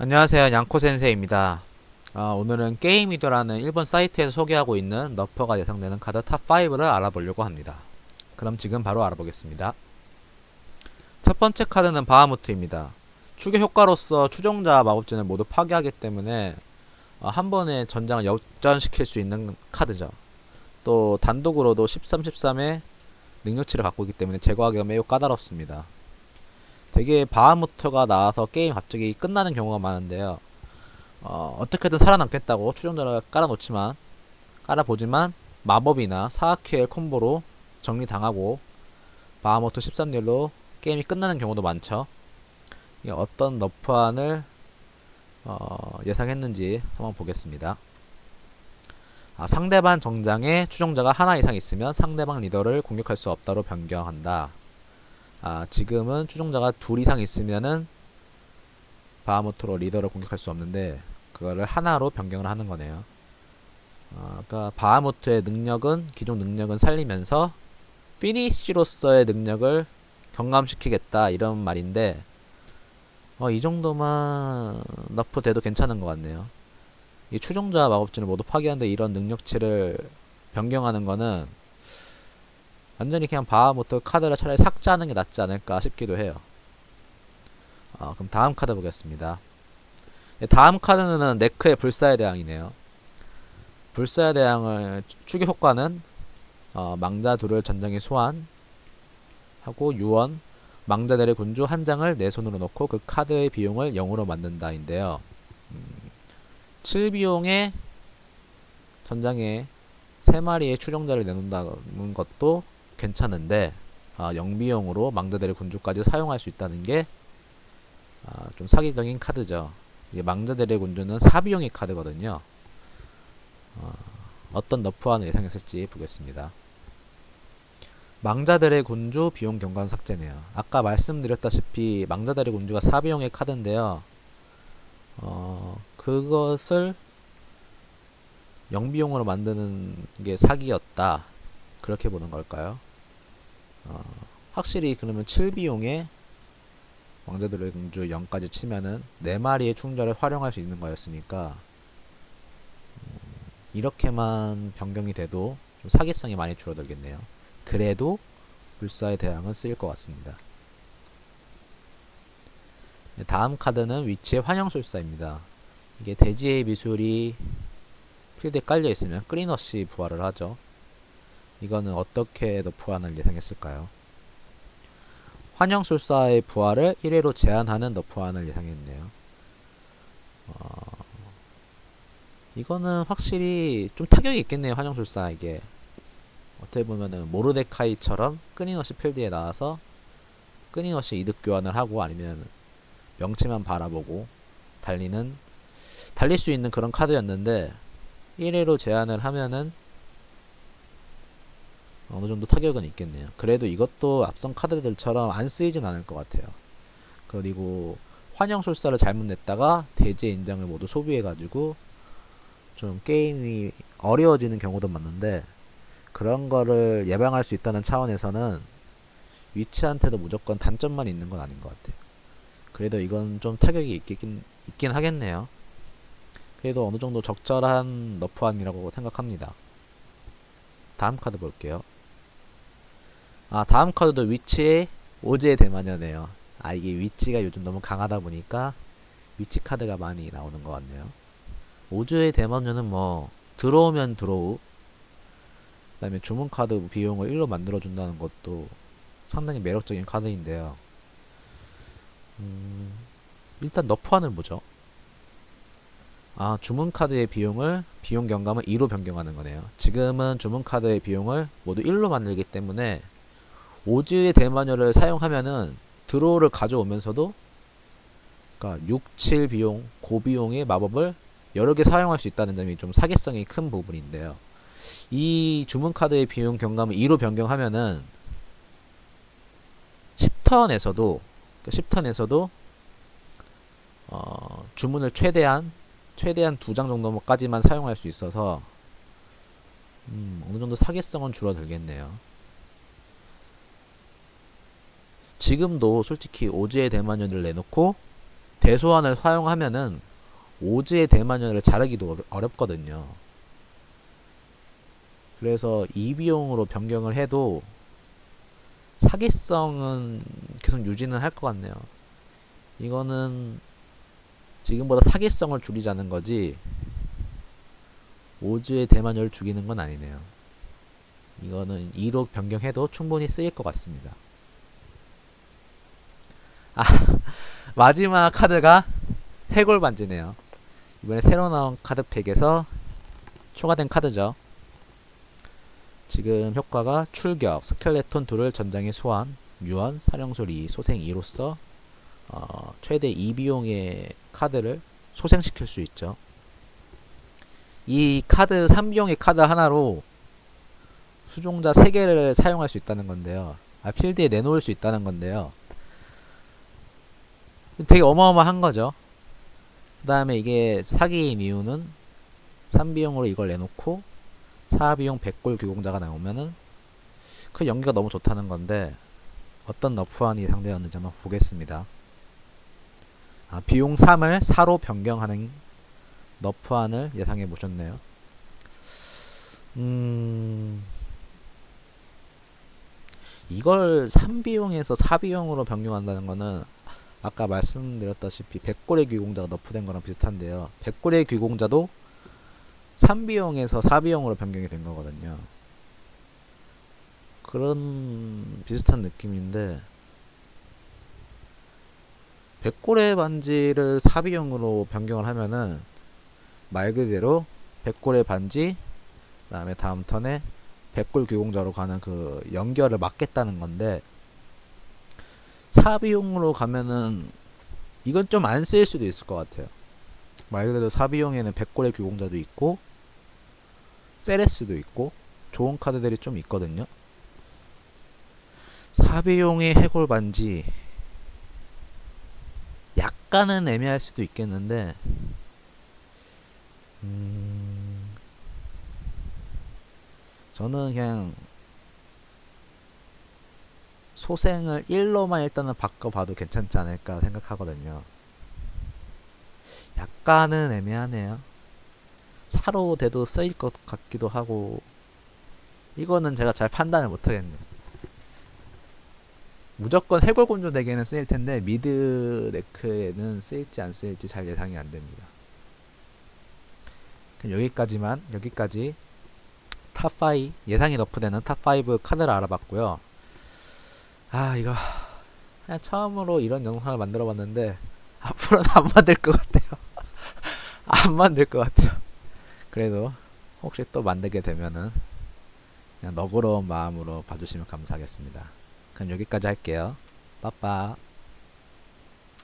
안녕하세요. 양코센세입니다. 아, 오늘은 게임이더라는 일본 사이트에서 소개하고 있는 너퍼가 예상되는 카드 탑5를 알아보려고 합니다. 그럼 지금 바로 알아보겠습니다. 첫 번째 카드는 바하무트입니다. 추계 효과로서 추종자 마법진을 모두 파괴하기 때문에 어, 한 번에 전장을 역전시킬 수 있는 카드죠. 또 단독으로도 13, 13의 능력치를 갖고 있기 때문에 제거하기가 매우 까다롭습니다 되게 바하무트가 나와서 게임 갑자기 끝나는 경우가 많은데요. 어, 어떻게든 살아남겠다고 추종자를 깔아놓지만 깔아보지만 마법이나 사하키엘 콤보로 정리당하고 바하무트 13딜로 게임이 끝나는 경우도 많죠. 어떤 너프안을 어, 예상했는지 한번 보겠습니다. 아, 상대방 정장에 추종자가 하나 이상 있으면 상대방 리더를 공격할 수 없다로 변경한다. 아, 지금은 추종자가 둘 이상 있으면은 바하모토로 리더를 공격할 수 없는데 그거를 하나로 변경을 하는 거네요. 아, 그러니까 바하모토의 능력은 기존 능력은 살리면서 피니시로서의 능력을 경감시키겠다 이런 말인데 어, 이 정도만 너프 돼도 괜찮은 것 같네요. 이 추종자 마법진을 모두 파괴하는데 이런 능력치를 변경하는 거는 완전히 그냥 바하모트 카드를 차라리 삭제하는 게 낫지 않을까 싶기도 해요. 어, 그럼 다음 카드 보겠습니다. 네, 다음 카드는 네크의 불사의 대항이네요. 불사의 대항을 추계 효과는 어, 망자 둘을 전장에 소환 하고 유언 망자들의 군주 한 장을 내 손으로 놓고 그 카드의 비용을 0으로 만든다인데요. 음, 7비용의 전장에 3마리의 추종자를 내놓는다는 것도 괜찮은데 아, 영비용으로 망자들의 군주까지 사용할 수 있다는 게 아, 좀 사기적인 카드죠. 이게 망자들의 군주는 사비용의 카드거든요. 어, 어떤 너프안을 예상했을지 보겠습니다. 망자들의 군주 비용 경관 삭제네요. 아까 말씀드렸다시피 망자들의 군주가 사비용의 카드인데요. 어, 그것을 영비용으로 만드는 게 사기였다. 그렇게 보는 걸까요? 어, 확실히 그러면 7비용에 왕자들의 공주 0까지 치면은 4마리의 충전을 활용할 수 있는 거였으니까 음, 이렇게만 변경이 돼도 좀 사기성이 많이 줄어들겠네요. 그래도 불사의 대항은 쓰일 것 같습니다. 네, 다음 카드는 위치의 환영술사입니다. 이게 대지의 미술이 필드에 깔려 있으면 끊임없이 부활을 하죠. 이거는 어떻게 너프안을 예상했을까요? 환영술사의 부활을 1회로 제한하는 너프안을 예상했네요. 어, 이거는 확실히 좀 타격이 있겠네요. 환영술사에게. 어떻게 보면은 모르데카이처럼 끊임없이 필드에 나와서 끊임없이 이득 교환을 하고 아니면 명치만 바라보고 달리는 달릴 수 있는 그런 카드였는데 1회로 제한을 하면은 어느 정도 타격은 있겠네요. 그래도 이것도 앞선 카드들처럼 안 쓰이진 않을 것 같아요. 그리고 환영술사를 잘못 냈다가 대제 인장을 모두 소비해가지고 좀 게임이 어려워지는 경우도 많은데 그런 거를 예방할 수 있다는 차원에서는 위치한테도 무조건 단점만 있는 건 아닌 것 같아요. 그래도 이건 좀 타격이 있긴, 있긴 하겠네요. 그래도 어느 정도 적절한 너프안이라고 생각합니다. 다음 카드 볼게요. 아 다음 카드도 위치의 오제의 대마녀네요. 아 이게 위치가 요즘 너무 강하다 보니까 위치 카드가 많이 나오는 것 같네요. 오즈의 대마녀는 뭐 들어오면 들어오 그 다음에 주문 카드 비용을 1로 만들어준다는 것도 상당히 매력적인 카드인데요. 음, 일단 너프안을 보죠. 아, 주문 카드의 비용을 비용 경감을 2로 변경하는 거네요. 지금은 주문 카드의 비용을 모두 1로 만들기 때문에 오즈의 대마녀를 사용하면은 드로우를 가져오면서도 그러니까 6, 7 비용, 고비용의 마법을 여러 개 사용할 수 있다는 점이 좀 사기성이 큰 부분인데요. 이 주문 카드의 비용 경감을 2로 변경하면은 10턴에서도 10턴에서도 어, 주문을 최대한 최대한 두 장 정도까지만 사용할 수 있어서 음, 어느 정도 사기성은 줄어들겠네요. 지금도 솔직히 오즈의 대마녀를 내놓고 대소환을 사용하면은 오즈의 대마녀를 자르기도 어렵거든요. 그래서 이 비용으로 변경을 해도 사기성은 계속 유지는 할 것 같네요. 이거는 지금보다 사기성을 줄이자는 거지 오즈의 대마녀를 죽이는 건 아니네요. 이거는 2로 변경해도 충분히 쓰일 것 같습니다. 아, 마지막 카드가 해골 반지네요. 이번에 새로 나온 카드팩에서 추가된 카드죠. 지금 효과가 출격, 스켈레톤 둘을 전장에 소환, 유언, 사령소리, 소생 2로서 어, 최대 2비용의 카드를 소생시킬 수 있죠. 이 카드 3비용의 카드 하나로 수종자 3개를 사용할 수 있다는 건데요. 아, 필드에 내놓을 수 있다는 건데요. 되게 어마어마한 거죠. 그 다음에 이게 사기인 이유는 3비용으로 이걸 내놓고 4비용 100골 규공자가 나오면은 그 연기가 너무 좋다는 건데 어떤 너프안이 상대였는지 한번 보겠습니다. 아, 비용 3을 4로 변경하는 너프안을 예상해 보셨네요. 음, 이걸 3비용에서 4비용으로 변경한다는 거는 아까 말씀드렸다시피 100골의 귀공자가 너프된 거랑 비슷한데요. 100골의 귀공자도 3비용에서 4비용으로 변경이 된 거거든요. 그런 비슷한 느낌인데 100골의 반지를 4비용으로 변경을 하면은 말 그대로 100골의 반지 그 다음에 다음 턴에 100골 귀공자로 가는 그 연결을 막겠다는 건데 4비용으로 가면은 이건 좀 안 쓰일 수도 있을 것 같아요. 말 그대로 4비용에는 100골의 규공자도 있고 세레스도 있고 좋은 카드들이 좀 있거든요. 4비용의 해골 반지 약간은 애매할 수도 있겠는데 음 저는 그냥 소생을 1로만 일단은 바꿔봐도 괜찮지 않을까 생각하거든요. 약간은 애매하네요. 사로 돼도 쓰일 것 같기도 하고 이거는 제가 잘 판단을 못하겠네요. 무조건 해골곤조 덱에는 쓰일 텐데 미드 데크에는 쓰일지 안 쓰일지 잘 예상이 안 됩니다. 그럼 여기까지만 여기까지 탑5 예상이 너프되는 탑5 카드를 알아봤고요. 아 이거 그냥 처음으로 이런 영상을 만들어 봤는데 앞으로는 안 만들 것 같아요. 안 만들 것 같아요. 그래도 혹시 또 만들게 되면은 그냥 너그러운 마음으로 봐주시면 감사하겠습니다. 그럼 여기까지 할게요. 빠빠